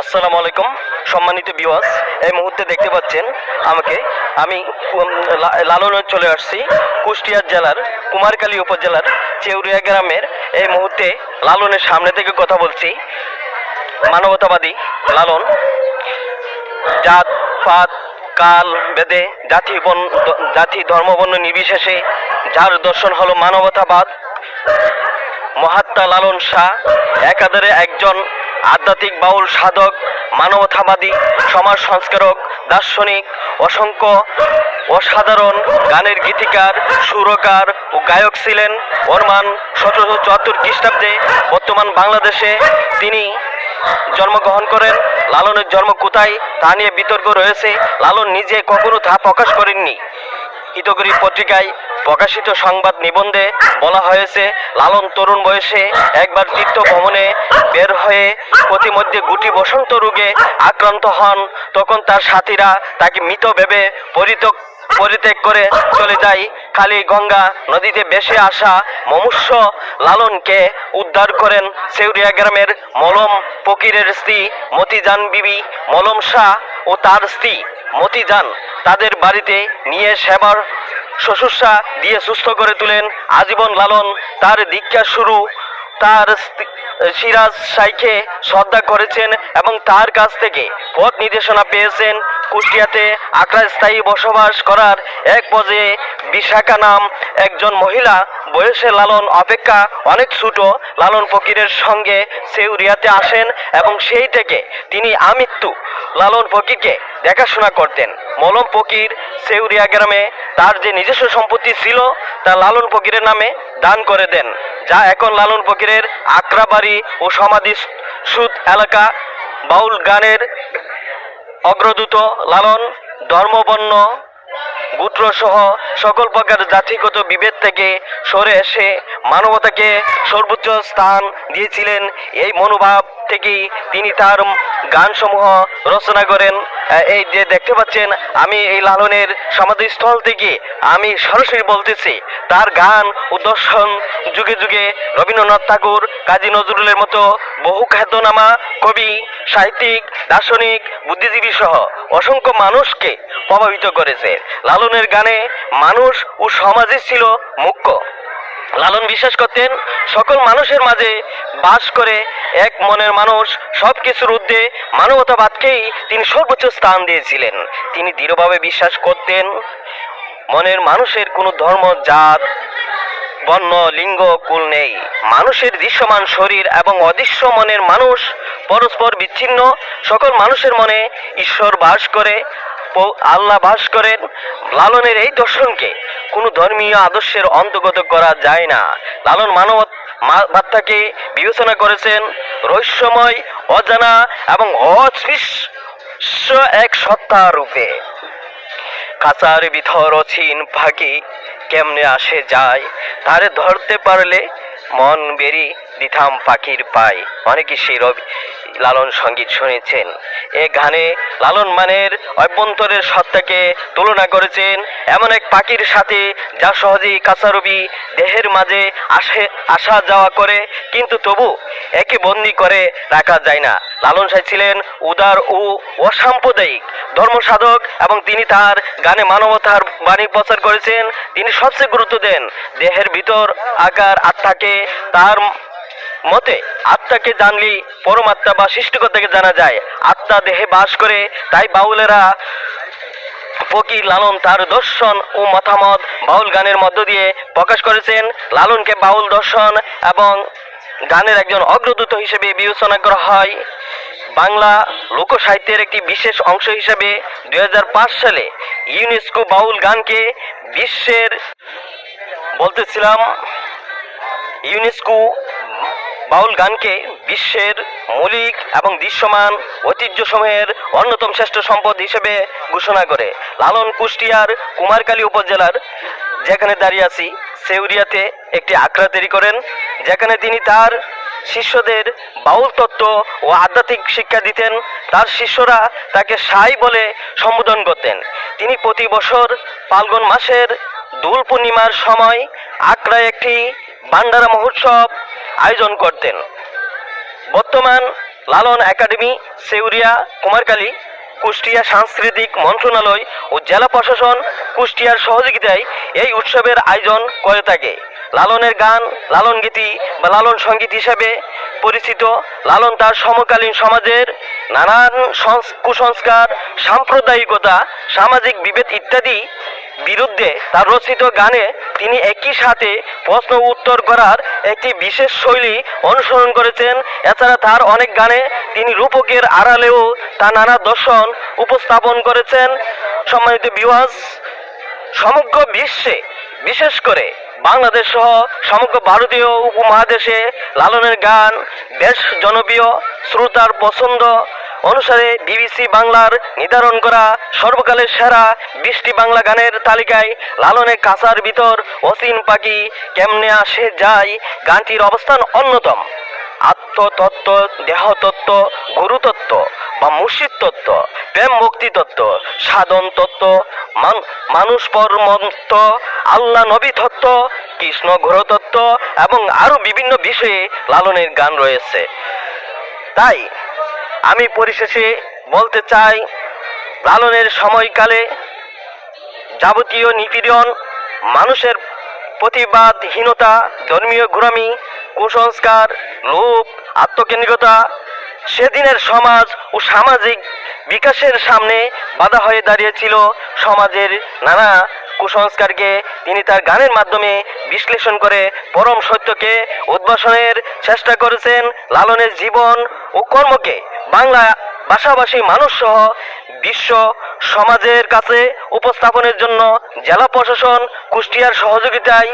আসসালামু আলাইকুম, সম্মানিত বিওয়াস এই মুহূর্তে দেখতে পাচ্ছেন আমাকে আমি লালন চলে আসছি কুষ্টিয়া জেলার কুমারকালী উপজেলার চেউরিয়া গ্রামের। এই মুহূর্তে লালনের সামনে থেকে কথা বলছি। মানবতাবাদী লালন, জাত, পাত, কাল, বেদে, জাতি জাতি ধর্মবর্ণ নির্বিশেষে যার দর্শন হলো মানবতাবাদ। মহাত্মা লালন শাহ, একাধারে একজন আধ্যাত্মিক বাউল সাধক, মানবতাবাদী, সমাজ সংস্কারক, দার্শনিক, অসংখ্য অসাধারণ গানের গীতিকার, সুরকার ও গায়ক ছিলেন ওরমান সতেরোশো চুয়াত্তর খ্রিস্টাব্দে। বর্তমান বাংলাদেশে তিনি জন্মগ্রহণ করেন। লালনের জন্ম কোথায় তা নিয়ে বিতর্ক রয়েছে। লালন নিজে কখনো তা প্রকাশ করেননি। হিতকরী পত্রিকায় প্রকাশিত সংবাদ নিবন্ধে বলা হয়েছে, লালন তরুণ বয়সে একবার তীর্থ ভ্রমণে বের হয়ে প্রতিমধ্যে গুটি বসন্ত রোগে আক্রান্ত হন। তখন তার সাথীরা তাকে মৃত ভেবে পরিত্যাগ পরিত্যাগ করে চলে যায় খালি গঙ্গা নদীতে ভেসে আসা মমুষ্য লালনকে উদ্ধার করেন সেউরিয়া গ্রামের মলম ফকিরের স্ত্রী মতিজান বিবি, মলম শাহ ও তার স্ত্রী। মতিজান তাদের বাড়িতে নিয়ে সেবার শ্বশুরসা দিয়ে সুস্থ করে তুলেন। আজীবন লালন তার দীক্ষা শুরু। তার সিরাজ সাইকে শ্রদ্ধা করেছেন এবং তার কাছ থেকে পথ নির্দেশনা পেয়েছেন। কুষ্টিয়াতে আকরা স্থায়ী বসবাস করার এক পর্যায়ে বিশাখা নাম একজন মহিলা। বয়সে লালন অপেক্ষা অনেক ছোট। লালন ফকিরের সঙ্গে সেউরিয়াতে আসেন এবং সেই থেকে তিনি আমৃত্যু। লালন ফকিরকে দেখাশোনা করতেন। মলম ফকির সেউরিয়া গ্রামে তার যে নিজস্ব সম্পত্তি ছিল, তা লালন ফকিরের নামে দান করে দেন, যা এখন লালন ফকিরের আক্রাবাড়ি ও সমাধি সুদ এলাকা বাউল গানের অগ্রদূত লালন ধর্মবর্ণ গোত্রসহ সকল প্রকার জাতিগত বিভেদ থেকে সরে এসে মানবতাকে সর্বোচ্চ স্থান দিয়েছিলেন। এই মনোভাব থেকেই তিনি তার গানসমূহ রচনা করেন। এই যে দেখতে পাচ্ছেন, আমি এই লালনের সমাধিস্থল থেকে আমি সরাসরি বলতেছি, তার গান ও দর্শন যুগে যুগে রবীন্দ্রনাথ ঠাকুর, কাজী নজরুলের মতো বহু খ্যাতনামা কবি, সাহিত্যিক, দার্শনিক, বুদ্ধিজীবী সহ অসংখ্য মানুষকে প্রভাবিত করেছে। লালনের গানে মানুষ ও সমাজে ছিল মুখ্য। লালন বিশ্বাস করতেন, সকল মানুষের মাঝে বাস করে এক মনের মানুষ সব কিছুর ঊর্ধ্বে মানবতাবাদকেই তিনি সর্বোচ্চ স্থান দিয়েছিলেন। তিনি দৃঢ়ভাবে বিশ্বাস করতেন, মনের মানুষের কোনো ধর্ম, জাত, বর্ণ, লিঙ্গ, কুল নেই। মানুষের দৃশ্যমান শরীর এবং অদৃশ্য মনের মানুষ পরস্পর বিচ্ছিন্ন। সকল মানুষের মনে ঈশ্বর বাস করে আল্লাহ বাস করেন লালনের এই দর্শনকে। কোনো ধর্মীয় আদর্শের অন্তর্গত করা যায় না। লালন মানব বার্তাকে বিবেচনা করেছেন রহস্যময়, অজানা এবং অস্পৃশ্য এক সত্তা রূপে। কাঁচার ভিতর অচিন ফাঁকি কেমনে আসে যায়? তারে ধরতে পারলে মন বেরি দিথাম পাখির পাই অনেকে সেই রবি লালন সংগীত শুনেছেন। এ গানে লালন মানের অভ্যন্তরের সত্তাকে তুলনা করেছেন এমন এক পাখির সাথে যা সহজেই কাঁচারবি দেহের মাঝে আসে, আসা যাওয়া করে, কিন্তু তবু একে বন্দি করে রাখা যায় না। লালন সাহেব ছিলেন উদার ও অসাম্প্রদায়িক ধর্ম সাধক এবং তিনি তার গানে মানবতার বাণী প্রচার করেছেন। তিনি সবচেয়ে গুরুত্ব দেন দেহের ভিতর আকার আত্মাকে, তার মতে আত্মাকে জানলি পরমাত্মা বা সৃষ্টিকর্তাকে জানা যায়, আত্মা দেহে বাস করে, তাই বাউলেরা ফকির লালন তার দর্শন ও মতামত বাউল গানের মধ্য দিয়ে প্রকাশ করেছেন। লালনকে বাউল দর্শন এবং গানের একজন অগ্রদূত হিসেবে বিবেচনা করা হয়। বাংলা লোকসাহিত্যের একটি বিশেষ অংশ হিসেবে দু হাজার পাঁচ সালে ইউনেস্কো বাউল গানকে বিশ্বের বলতেছিলাম, ইউনেস্কো বাউল গানকে বিশ্বের মৌলিক এবং দৃশ্যমান ঐতিহ্যসমূহের অন্যতম শ্রেষ্ঠ সম্পদ হিসেবে ঘোষণা করে। লালন কুষ্টিয়ার কুমারকালী উপজেলার, যেখানে দাঁড়িয়ে আছি, সেউরিয়াতে একটি আখড়া তৈরি করেন, যেখানে তিনি তার শিষ্যদের বাউল তত্ত্ব ও আধ্যাত্মিক শিক্ষা দিতেন। তার শিষ্যরা তাকে সাই বলে সম্বোধন করতেন। তিনি প্রতি বছর ফাল্গুন মাসের দোল পূর্ণিমার সময় আখড়ায় একটি ভান্ডারা মহোৎসব আয়োজন করতেন। বর্তমান লালন একাডেমি, সেউরিয়া কুমারকালী কুষ্টিয়া সাংস্কৃতিক মন্ত্রণালয় ও জেলা প্রশাসন কুষ্টিয়ার সহযোগিতায় এই উৎসবের আয়োজন করে থাকে। লালনের গান, লালন গীতি বা লালন সংগীত হিসেবে পরিচিত লালন তার সমকালীন সমাজের নানান সংস- কুসংস্কার, সাম্প্রদায়িকতা, সামাজিক বিভেদ ইত্যাদি বিরুদ্ধে তার রচিত গানে তিনি একই সাথে প্রশ্ন উত্তর করার একটি বিশেষ শৈলী অনুসরণ করেছেন। এছাড়া তার অনেক গানে তিনি রূপকের আড়ালেও তার নানা দর্শন উপস্থাপন করেছেন। সম্মানিত বিওয়াজ সমগ্র বিশ্বে, বিশেষ করে বাংলাদেশ সহ সমগ্র ভারতীয় উপমহাদেশে লালনের গান বেশ জনপ্রিয়। শ্রোতার পছন্দ অনুসারে বিবিসি বাংলার নির্ধারণ করা সর্বকালের সেরা বৃষ্টি বাংলা গানের তালিকায় লালনের কাঁচার ভিতর অসীন পাখি কেমনে আসে যায় গানটির অবস্থান অন্যতম। আত্মতত্ত্ব, দেহতত্ত্ব, গুরুতত্ত্ব বা মুর্শিদ তত্ত্ব প্রেম মুক্তি তত্ত্ব সাধন তত্ত্ব মানুষ পরমত্ব আল্লাহ নবী তত্ত্ব, কৃষ্ণ ঘোরতত্ত্ব এবং আরও বিভিন্ন বিষয়ে লালনের গান রয়েছে। তাই আমি পরিশেষে বলতে চাই, লালনের সময়কালে যাবতীয় নিপীড়ন মানুষের প্রতিবাদহীনতা, ধর্মীয় ঘুরামি, কুসংস্কার, লোভ, আত্মকেন্দ্রিকতা, সেদিনের সমাজ ও সামাজিক বিকাশের সামনে বাধা হয়ে দাঁড়িয়েছিল সমাজের নানা কুসংস্কারকে। তিনি তার গানের মাধ্যমে বিশ্লেষণ করে পরম সত্যকে উদ্ভাসনের চেষ্টা করেছেন লালনের জীবন ও কর্মকে। বাংলা ভাষাভাষী মানুষ সহ বিশ্ব সমাজের কাছে উপস্থাপনের জন্য জেলা প্রশাসন কুষ্টিয়ার সহযোগিতায়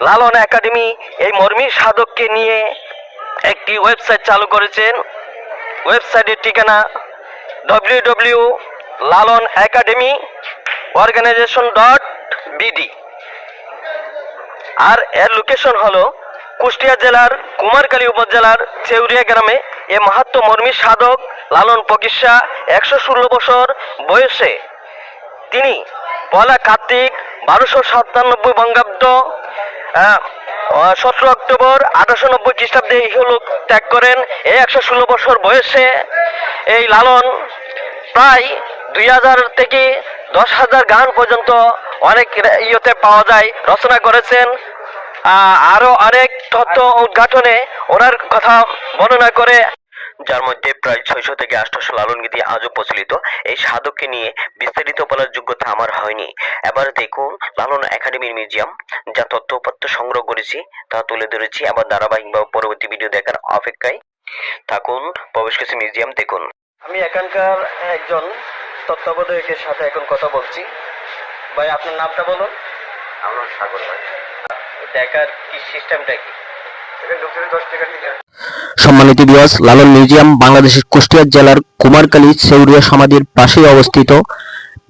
লালন একাডেমি এই মর্মী সাধককে নিয়ে একটি ওয়েবসাইট চালু করেছেন। ওয়েবসাইটের ঠিকানা W W Lalon academy organisation dot BD আর এর লোকেশন হলো কুষ্টিয়া জেলার কুমারকালী উপজেলার চেউরিয়া গ্রামে এ মাহাত্ম মর্মী সাধক লালন পকিসা একশো ষোলো বছর বয়সে। তিনি পয়লা কার্তিক বারোশো সাতানব্বই বঙ্গাব্দ সতেরো অক্টোবর আঠারোশো নব্বই খ্রিস্টাব্দে ইহলোক ত্যাগ করেন। এই একশো ষোলো বছর বয়সে এই লালন প্রায় দুই হাজার থেকে দশ হাজার গান পর্যন্ত অনেক ইয়েতে পাওয়া যায়, রচনা করেছেন। আরও অনেক তথ্য উদ্ঘাটনে ওনার কথা বর্ণনা করে যার মধ্যে প্রায় ছয়শো থেকে আটশো লালন গীতি আজও প্রচলিত। এই সাধককে নিয়ে বিস্তারিত বলার যোগ্যতা আমার হয়নি। এবার দেখুন লালন একাডেমির মিউজিয়াম যা তথ্যপত্র সংগ্রহ করেছি তা তুলে ধরেছি। আবার ধারাবাহিকভাবে পরবর্তী ভিডিও দেখার অপেক্ষায় থাকুন প্রবেশ করছি মিউজিয়াম দেখুন। আমি এখানকার একজন তত্ত্বাবধায়কের সাথে এখন কথা বলছি। ভাই আপনার নামটা বলুন। আমার সাগর ভাই। দেখার কি সিস্টেমটা কি? সম্মানিত বিয়াস লালন মিউজিয়াম বাংলাদেশের কুষ্টিয়া জেলার কুমারকালী সেউরিয়া সমাধির পাশেই অবস্থিত।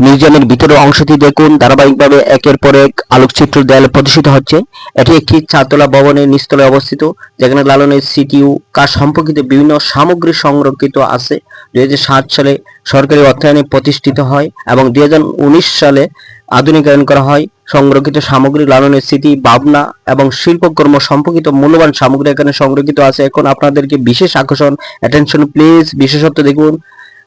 মিউজিয়ামের ভিতরের অংশটি দেখুন ধারাবাহিকভাবে একের পর এক আলোকচিত্র দেয়ালে প্রদর্শিত হচ্ছে। এটি একটি চারতলা ভবনের নিচতলায় অবস্থিত যেখানে লালনের সিটিউ কাজ সম্পর্কিত বিভিন্ন সামগ্রী সংরক্ষিত আছে। দুই হাজার সাত সালে সরকারি অর্থায়নে প্রতিষ্ঠিত হয় এবং দুই হাজার উনিশ সালে আধুনিকায়ন করা হয়। সংরক্ষিত সামগ্রী লালনের স্মৃতি, ভাবনা এবং শিল্পকর্ম সম্পর্কিত মূল্যবান সামগ্রী এখানে সংরক্ষিত আছে। এখন আপনাদেরকে বিশেষ আকর্ষণ অ্যাটেনশন প্লিজ বিশেষত্ব দেখুন।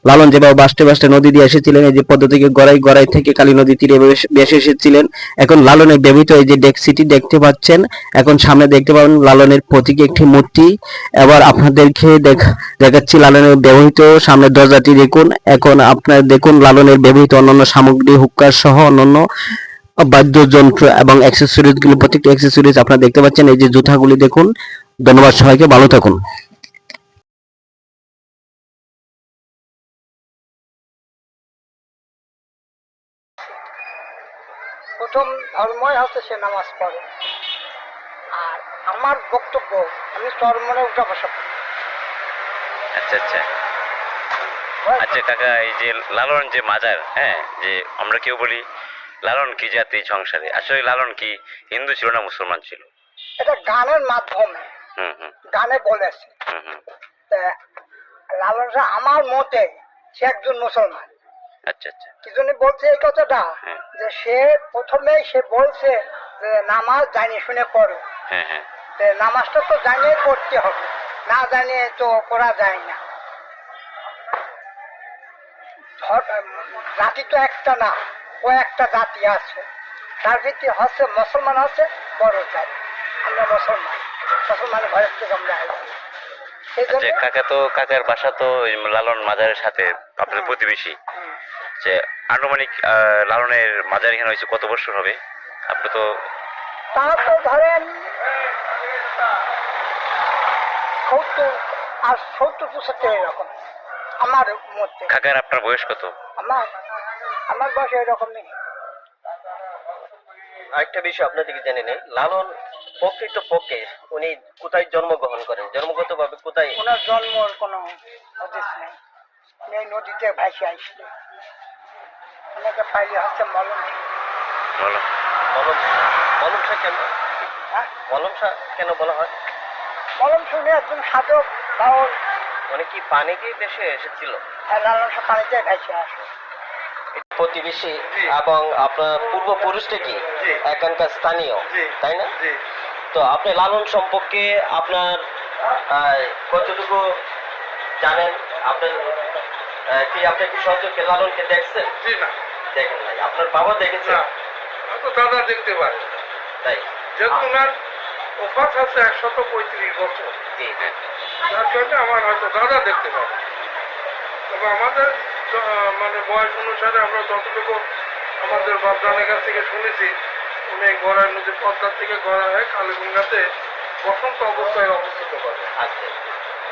লালন যেভাবে বাস্টে বাস্টে নদী দিয়ে এসেছিলেন, এই যে পদ্মা থেকে গড়াই গড়াই থেকে কালী নদী তীরে বেশ- এসেছিলেন। এখন লালনের ব্যবহৃত এই যে ডেক্সিটি দেখতে পাচ্ছেন। এখন সামনে দেখতে পাবেন লালনের প্রতীকী একটি মূর্তি। এবার আপনাদেরকে দেখ- দেখাচ্ছি লালনের ব্যবহৃত। সামনের দরজাটি দেখুন। এখন আপনার দেখুন লালনের ব্যবহৃত অন্যান্য সামগ্রী, হুক্কার সহ অন্যান্য বাদ্যযন্ত্র এবং অ্যাক্সেসরিজ গুলি, প্রত্যেকটি অ্যাক্সেসরিজ আপনারা দেখতে পাচ্ছেন। এই যে জুতাগুলি দেখুন। ধন্যবাদ সবাইকে। ভালো থাকুন। প্রথম ধর্মই হচ্ছে সে নামাজ পড়ে। আর আমার বক্তব্য আমি চরমনে উঠা বসা। আচ্ছা আচ্ছা। আচ্ছা কাকা এই যে লালন যে মাজার হ্যাঁ যে আমরা কেউ বলি লালন কি জাতি সংসারে? আসলে লালন কি হিন্দু ছিল না মুসলমান ছিল? এটা গানের মাধ্যমে। হুম হুম। গানে বলেছে হুম হুম। তা লালন আমার মতে সে একজন মুসলমান। আচ্ছা আচ্ছা। কি জন্য বলছে এই কথাটা হ্যাঁ। যে সে প্রথমেই সে বলছে যে নামাজ জানিয়ে শুনে হ্যাঁ হ্যাঁ। নামাজটা তো জানিয়ে হবে না জানিয়ে তো করা যায় না। জাতি তো একটা না কয়েকটা জাতি আছে। তার ভিত্তি হচ্ছে মুসলমান আছে বড় জাতি। আমরা মুসলমান মুসলমান ঘরের থেকে আমরা আচ্ছা কাকা তো কাকার বাসা তো লালন মাজারের সাথে আপনাদের হুম। প্রতিবেশী। যে আনুমানিক লালনের মাজার এখানে হয়েছে কত বছর হবে? আপনি তো তা তো ধরেন সত্তর আর সত্তর পঁচাত্তর এরকম। আমার মধ্যে কাকার আপনার বয়স কত? আমার আমার বয়স এরকম নেই। আরেকটা বিষয় আপনার থেকে জেনে নেই। লালন প্রকৃত পক্ষে উনি কোথায় জন্মগ্রহণ করেন? জন্মগতভাবে কোথায়? ওনার জন্মর কোনো হদিস নেই। নদীতে ভাসে আসলে পাইলে হচ্ছে মলম। বলো মলম কেন? হ্যাঁ? মলম কেন বলা হয়? মলম শুনে একজন সাধক বাউল উনি কি দেশে এসেছিল? লালন শাহ পানিতে ভাসে আসে। প্রতিবেশী এবং আপনার পূর্বপুরুষটা কি? এখানকার স্থানীয় তাই না? তো আপনি লালন সম্পর্কে আপনার আহ, কতটুকু জানেন? আপনার কি আপনি কি সহযোগে লালনকে দেখছেন? জি না। দেখেন নাই। আপনার বাবা দেখেছেন না হয়তো দাদা দেখতে পারে। তাই? যেহেতু ওনার ওফাত আছে একশত পঁয়ত্রিশ বছর। যার জন্য আমার হয়তো দাদা দেখতে পারে তবে আমাদের মানে বয়স অনুসারে আমরা যতটুকু আমাদের বাপদানের কাছ থেকে শুনেছি উনি গড়ায় নদী পদ্মার থেকে গড়া হয়ে কালীগঙ্গাতে বসন্ত অবস্থায় অবস্থিত করে আচ্ছা।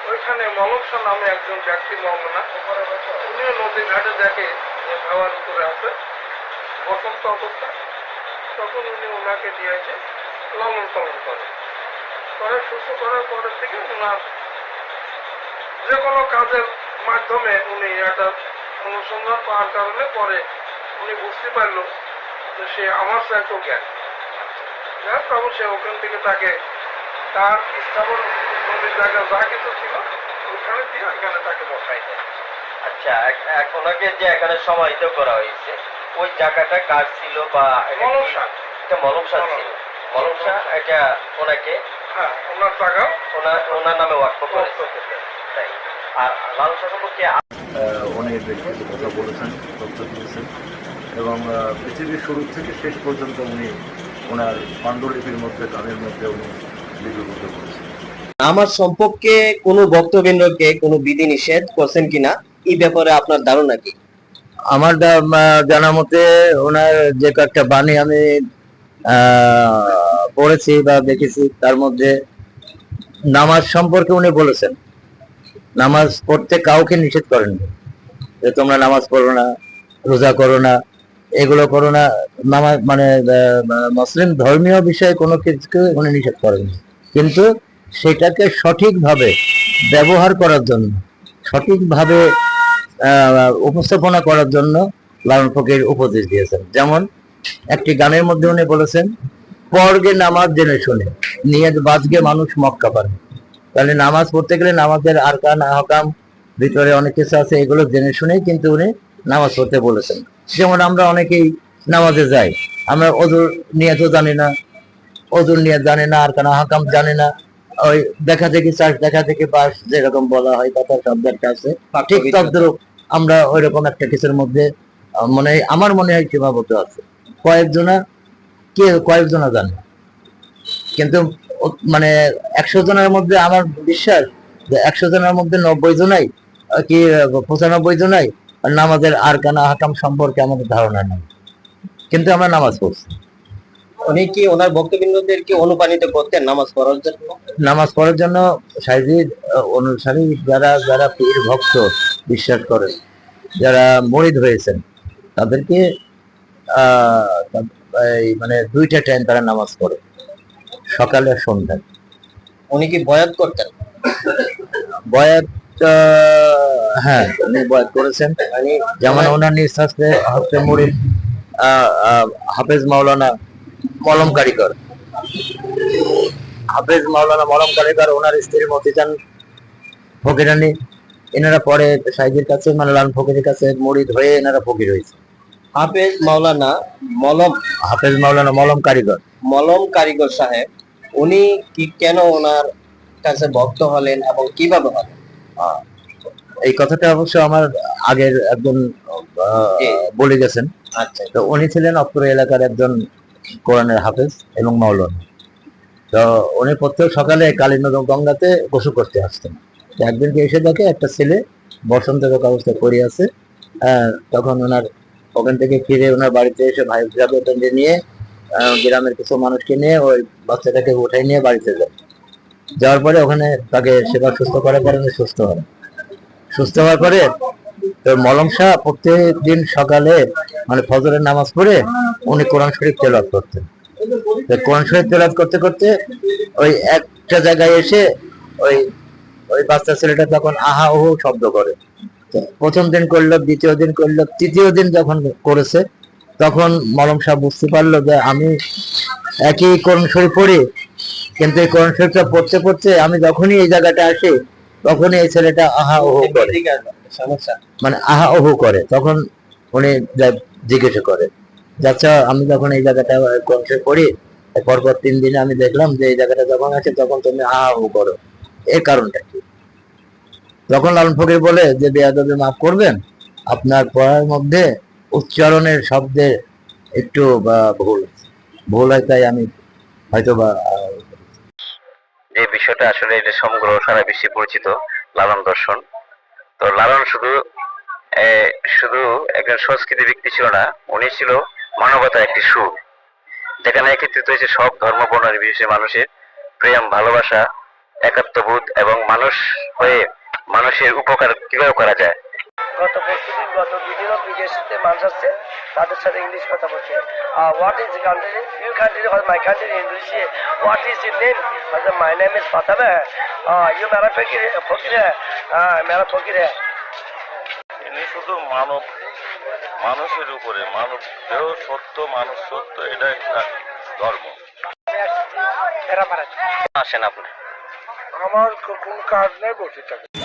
ওইখানে মলকসা নামে একজন ব্যক্তি মহমনা উনিও নদী ঘাটে দেখে যে খাওয়ার উপরে আছে, বসন্ত অবস্থা, তখন উনি ওনাকে এসে লালন পালন করে। পরে সুস্থ করার পরের থেকে ওনার যে কোনো কাজের মাধ্যমে উনি একটা অনুসন্ধান পাওয়ার কারণে পরে উনি বুঝতে পারল যে সে আমার চাইতেও জ্ঞান। জ্ঞান তখন সে ওখান থেকে তাকে তার স্থাপন জায়গা যা কিছু ছিল, ওখানে দিয়ে এখানে তাকে বসাই দেয়। আচ্ছা ওনাকে যে এখানে সমাহিত করা হয়েছে ওই জায়গাটা কার ছিল বা এটা ছিল। এটা ওনাকে? হ্যাঁ ওনার জায়গা ওনার ওনার নামে ওয়াক্ফ করেছে। তাই। আর সম্পর্কে অনেক ব্যক্তিগত কথা বলেছেন তথ্য দিয়েছেন এবং আহ, পৃথিবীর শুরু থেকে শেষ পর্যন্ত উনি ওনার পাণ্ডুলিপির মধ্যে গানের মধ্যে উনি লিপিবদ্ধ করেছেন। আমার সম্পর্কে কোনো বক্তব্যকে কোনো বিধি নিষেধ করছেন কিনা? এই ব্যাপারে আপনার ধারণা কি? আমার জানা মতে ওনার যে কয়েকটা বাণী আমি পড়েছি বা দেখেছি, তার মধ্যে নামাজ সম্পর্কে উনি বলেছেন। নামাজ পড়তে কাউকে নিষেধ করেননি। যে তোমরা নামাজ পড়ো না, রোজা করো না, এগুলো করো না। নামাজ মানে মুসলিম ধর্মীয় বিষয়ে কোনো কিছুকে উনি নিষেধ করেননি। কিন্তু সেটাকে সঠিকভাবে ব্যবহার করার জন্য, সঠিকভাবে উপস্থাপনা করার জন্য লালন ফকির উপদেশ দিয়েছেন। যেমন একটি গানের মধ্যে উনি বলেছেন পর্গে নামাজ জেনে শুনে নিয়ে বাজগে মানুষ মক্কা পারে। তাহলে নামাজ পড়তে গেলে নামাজের আরকান আহকাম ভিতরে অনেক কিছু আছে এগুলো জেনে শুনেই কিন্তু উনি নামাজ পড়তে বলেছেন। যেমন আমরা অনেকেই নামাজে যাই আমরা অজুর নিয়ে তো জানি না অজুর নিয়ে জানি না আরকান আহকাম জানি না ওই দেখা দেখি চাষ দেখা দেখি বাস যেরকম বলা হয় কথা শব্দের কাছে ঠিক তদ্রুপ আমরা ওইরকম একটা কিছুর মধ্যে মনে আমার মনে হয় সীমাবদ্ধ আছে। কয়েকজনা, কে, কয়েকজনা জানে। কিন্তু মানে একশো জনের মধ্যে আমার বিশ্বাস যে একশো জনের মধ্যে নব্বই জনাই কি, পঁচানব্বই জনাই নামাজের আর কানা হাকাম সম্পর্কে আমাদের ধারণা নেই। কিন্তু আমরা নামাজ পড়ছি। উনি কি ওনার ভক্তবৃন্দদেরকে অনুপ্রাণিত করতেন নামাজ পড়ার জন্য? নামাজ পড়ার জন্য সাইজির অনুসারী যারা যারা পীর ভক্ত বিশ্বাস করেন যারা মরিদ হয়েছেন তাদেরকে মানে দুইটা টাইম তারা নামাজ পড়ে সকালে আর সন্ধ্যায়। উনি কি বয়াত করতেন? বয়াত হ্যাঁ উনি বয়াত করেছেন। যেমন ওনার নিঃশ্বাসে হচ্ছে মুরিদ হাফেজ মাওলানা মলম কারিগর। হাফেজ মাওলানা মলম কারিগর ওনার স্ত্রী মতিজান ফকিরানি এনারা পরে সাইজের কাছে মানে লাল ফকিরের কাছে মুরিদ হয়ে এনারা ফকির হয়েছে। হাফেজ মাওলানা মলম হাফেজ মাওলানা মলম কারিগর। মলম কারিগর সাহেব উনি কি কেন ওনার কাছে ভক্ত হলেন এবং কীভাবে হলেন? এই কথাটা অবশ্য আমার আগের একজন বলে গেছেন। আচ্ছা। তো উনি ছিলেন অত্র এলাকার একজন কোরআনের হাফেজ এবং মাওলানা। তো উনি প্রত্যেক সকালে কালীনগর গঙ্গাতে গোসল করতে আসতেন। একদিনকে এসে দেখে একটা ছেলে বসন্ত রোগ অবস্থায় পড়ে আছে। তখন ওনার ওখান থেকে ফিরে ওনার বাড়িতে এসে ভাই ভাইকে নিয়ে গ্রামের কিছু মানুষকে নিয়ে ওই বাচ্চাটাকে উঠাই নিয়ে বাড়িতে যায়। যাওয়ার পরে ওখানে তাকে সেবা সুস্থ করার পরে সুস্থ হয়। সুস্থ হওয়ার পরে মলম শাহ প্রত্যেক দিন সকালে মানে ফজরের নামাজ পড়ে উনি কোরআন শরীফ তেলাওয়াত করতেন। কোরআন শরীফ তেলাওয়াত করতে করতে ওই একটা জায়গায় এসে ওই ওই বাচ্চা ছেলেটা তখন আহা ওহো শব্দ করে। প্রথম দিন করল, দ্বিতীয় দিন করল, তৃতীয় দিন যখন করেছে, তখন মলম সাহেব বুঝতে পারল যে আমি একই কোরআন শরীফ পড়ি, কিন্তু এই কোরআন শরীফটা পড়তে পড়তে আমি যখনই এই জায়গাটা আসি, তখনই এই ছেলেটা আহা ওহো করে। মানে আহা ওহো করে তখন উনি জিজ্ঞেস করে। আচ্ছা আমি যখন এই জায়গাটা শরীফ পড়ি পরপর তিন দিনে আমি দেখলাম যে এই জায়গাটা যখন আছে তখন তুমি আহা ওহো করো। এর কারণটা কি? তখন লালন ফকির বলে যে বেয়াদবি মাফ করবেন আপনার পড়ার মধ্যে উচ্চারণের শব্দে একটু বা ভুল ভুল হয় তাই আমি হয়তো বা আহ, যে বিষয়টা আসলে এটা সমগ্র সারা বিশ্বে পরিচিত লালন দর্শন। তো লালন শুধু শুধু একজন সংস্কৃতি ব্যক্তি ছিল না, উনি ছিল মানবতার একটি সুর। যেখানে একত্রিত হয়েছে সব ধর্ম বর্ণের বিশেষে মানুষের প্রেম, ভালোবাসা একাত্মবোধ এবং মানুষ হয়ে মানুষের উপকার কীভাবে করা যায়? গত পরশুদিন গত দুদিন বিদেশিতে মানুষ আসছে তাদের সাথে ইংলিশ কথা বলছে। What is country you country my country ইংলিশে what is your name my name is Fatima you মেরা ফকির ফকির হ্যাঁ মেরা ফকির ইনি শুধু মানব মানুষের উপরে মানব দেহ সত্য মানুষ সত্য এটা একটা ধর্ম। আসেন আপনি। আমার কোনো কাজ নেই বসে থাকি